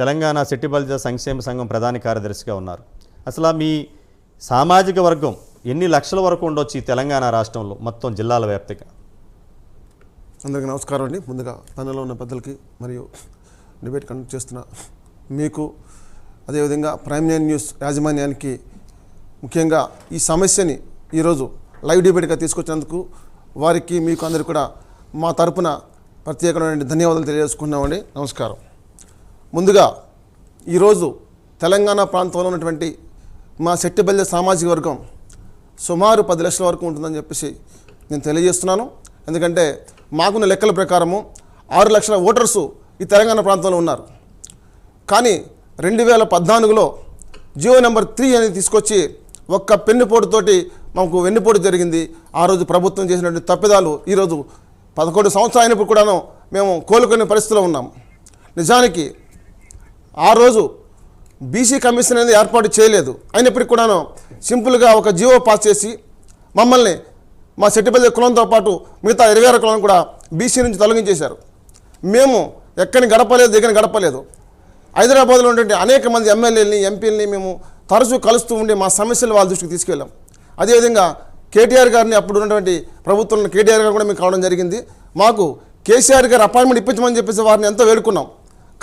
తెలంగాణ శెట్టిబలిజ సంక్షేమ సంఘం ప్రధాన కార్యదర్శిగా ఉన్నారు. అసలు మీ సామాజిక వర్గం ఎన్ని లక్షల వరకు ఉండొచ్చు ఈ తెలంగాణ రాష్ట్రంలో మొత్తం జిల్లాల వ్యాప్తిగా? అందరికీ నమస్కారం అండి. ముందుగా పనిలో ఉన్న పెద్దలకి మరియు డిబేట్ కండక్ట్ చేస్తున్న మీకు అదేవిధంగా ప్రైమ్ నైన్ న్యూస్ యాజమాన్యానికి ముఖ్యంగా ఈ సమస్యని ఈరోజు లైవ్ డిబేట్గా తీసుకొచ్చినందుకు వారికి మీకు అందరికీ కూడా మా తరపున ప్రత్యేకమైన ధన్యవాదాలు తెలియజేసుకున్నామండి నమస్కారం. ముందుగా ఈరోజు తెలంగాణ ప్రాంతంలో ఉన్నటువంటి మా శెట్టిబల్లె సామాజిక వర్గం సుమారు పది లక్షల వరకు ఉంటుందని చెప్పేసి నేను తెలియజేస్తున్నాను. ఎందుకంటే మాకున్న లెక్కల ప్రకారము ఆరు లక్షల ఓటర్సు ఈ తెలంగాణ ప్రాంతంలో ఉన్నారు. కానీ రెండు వేల పద్నాలుగులో జియో నెంబర్ త్రీ అనేది తీసుకొచ్చి ఒక్క పెన్నుపోటుతోటి మాకు వెన్నుపోటు జరిగింది. ఆ రోజు ప్రభుత్వం చేసినటువంటి తప్పిదాలు ఈరోజు పదకొండు సంవత్సరాలు అయినప్పుడు కూడాను మేము కోలుకునే పరిస్థితిలో ఉన్నాం. నిజానికి ఆ రోజు బీసీ కమిషన్ అనేది ఏర్పాటు చేయలేదు. అయినప్పటికీ కూడాను సింపుల్గా ఒక జీవో పాస్ చేసి మమ్మల్ని మా సెట్టిపల్లి కులంతో పాటు మిగతా ఇరవై ఆరు కులం కూడా బీసీ నుంచి తొలగించేశారు. మేము ఎక్కడిని గడపలేదు దగ్గర గడపలేదు. హైదరాబాద్లో ఉన్నటువంటి అనేక మంది ఎమ్మెల్యేలని ఎంపీలని మేము తరచూ కలుస్తూ ఉండి మా సమస్యలు వాళ్ళ దృష్టికి తీసుకెళ్ళాం. అదేవిధంగా కేటీఆర్ గారిని అప్పుడు ఉన్నటువంటి ప్రభుత్వంలో కేటీఆర్ గారు కూడా మేము కావడం జరిగింది. మాకు కేసీఆర్ గారు అపాయింట్మెంట్ ఇప్పించమని చెప్పేసి వారిని ఎంతో వేడుకున్నాం.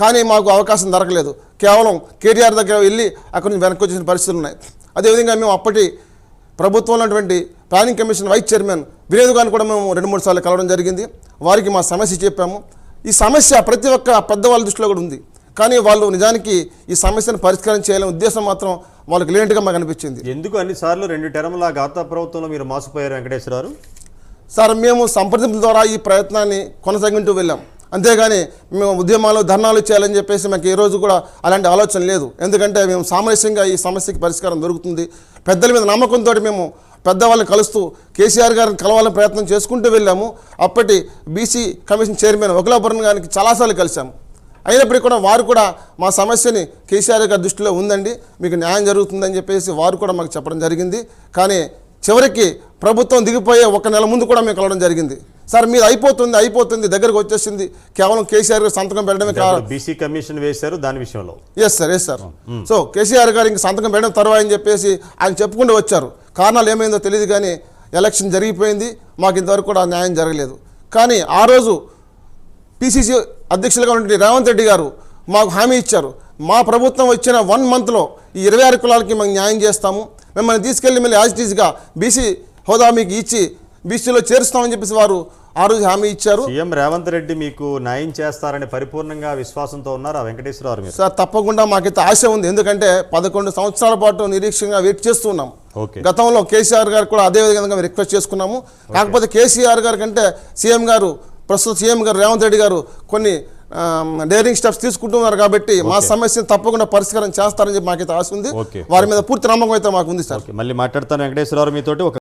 కానీ మాకు అవకాశం దొరకలేదు. కేవలం కేటీఆర్ దగ్గర వెళ్ళి అక్కడి నుంచి వెనక్కి వచ్చేసిన పరిస్థితులు ఉన్నాయి. అదేవిధంగా మేము అప్పటి ప్రభుత్వంలో ఉన్నటువంటి planning commission vice chairman Vinod గారిని కూడా మేము రెండు మూడు సార్లు కలవడం జరిగింది. వారికి మా సమస్య చెప్పాము. ఈ సమస్య ప్రతి ఒక్క పెద్దవాళ్ళ దృష్టిలో కూడా ఉంది. కానీ వాళ్ళు నిజానికి ఈ సమస్యను పరిష్కారం చేయాలనే ఉద్దేశం మాత్రం వాళ్ళకి లేనట్టుగా మాకు అనిపించింది. ఎందుకు అన్నిసార్లు రెండు టెరముల గత ప్రభుత్వంలో మీరు మోసపోయారు వెంకటేశ్వరరావు సార్ మేము సంప్రదింపుల ద్వారా ఈ ప్రయత్నాన్ని కొనసాగింటూ వెళ్ళాం. అంతేగాని మేము ఉద్యమాలు ధర్నాలు చేయాలని చెప్పేసి మాకు ఈరోజు రోజు కూడా అలాంటి ఆలోచన లేదు. ఎందుకంటే మేము సామరస్యంగా ఈ సమస్యకి పరిష్కారం దొరుకుతుంది. పెద్దల మీద నమ్మకంతో మేము పెద్దవాళ్ళని కలుస్తూ కేసీఆర్ గారిని కలవాలని ప్రయత్నం చేసుకుంటూ వెళ్ళాము. అప్పటి బీసీ కమిషన్ చైర్మన్ ఒకలాపురం గారికి చాలాసార్లు కలిశాము. అయినప్పటికీ కూడా వారు కూడా మా సమస్యని కేసీఆర్ గారి దృష్టిలో ఉందండి. మీకు న్యాయం జరుగుతుందని చెప్పేసి వారు కూడా మాకు చెప్పడం జరిగింది. కానీ చివరికి ప్రభుత్వం దిగిపోయే ఒక నెల ముందు కూడా మేము కలవడం జరిగింది. సార్ మీరు అయిపోతుంది అయిపోతుంది దగ్గరకు వచ్చేసింది. కేవలం కేసీఆర్ గారు సంతకం పెట్టడమే కాదు బీసీ కమిషన్ వేశారు దాని విషయంలో. Yes sir yes sir so KCR గారు ఇంక సంతకం పెట్టడం తర్వాత అని చెప్పేసి ఆయన చెప్పుకుంటూ వచ్చారు. కారణాలు ఏమైందో తెలియదు కానీ ఎలక్షన్ జరిగిపోయింది. మాకు ఇంతవరకు కూడా న్యాయం జరగలేదు. కానీ ఆ రోజు పిసిసి అధ్యక్షులుగా ఉన్నటువంటి రేవంత్ రెడ్డి గారు మాకు హామీ ఇచ్చారు. మా ప్రభుత్వం వచ్చిన వన్ మంత్లో ఈ ఇరవై ఆరు కులాలకి మేము న్యాయం చేస్తాము. మిమ్మల్ని తీసుకెళ్ళి మళ్ళీ యాజ్ టీజ్గా బీసీ హోదా మీకు ఇచ్చి బీసీలో చేరుస్తామని చెప్పేసి వారు ఆ రోజు హామీ ఇచ్చారు. సీఎం రేవంత్ రెడ్డి మీకు న్యాయం చేస్తారని పరిపూర్ణంగా విశ్వాసంతో ఉన్నారు ఆ వెంకటేశ్వరరావు మీరు. సార్ తప్పకుండా మాకైతే ఆశ ఉంది. ఎందుకంటే పదకొండు సంవత్సరాల పాటు నిరీక్షంగా వెయిట్ చేస్తూ ఉన్నాం ఓకే. గతంలో కేసీఆర్ గారు కూడా అదే విధంగా రిక్వెస్ట్ చేసుకున్నాము. కాకపోతే కేసీఆర్ గారి కంటే సీఎం గారు ప్రస్తుత సీఎం గారు రేవంత్ రెడ్డి గారు కొన్ని డేరింగ్ స్టెప్స్ తీసుకుంటున్నారు కాబట్టి మా సమస్యను తప్పకుండా పరిష్కారం చేస్తారని చెప్పి మాకైతే ఆశ ఉంది. వారి మీద పూర్తి నమ్మకం అయితే మాకు ఉంది సార్ మళ్ళీ మాట్లాడతాను వెంకటేశ్వరరావు మీతోటి. ఒక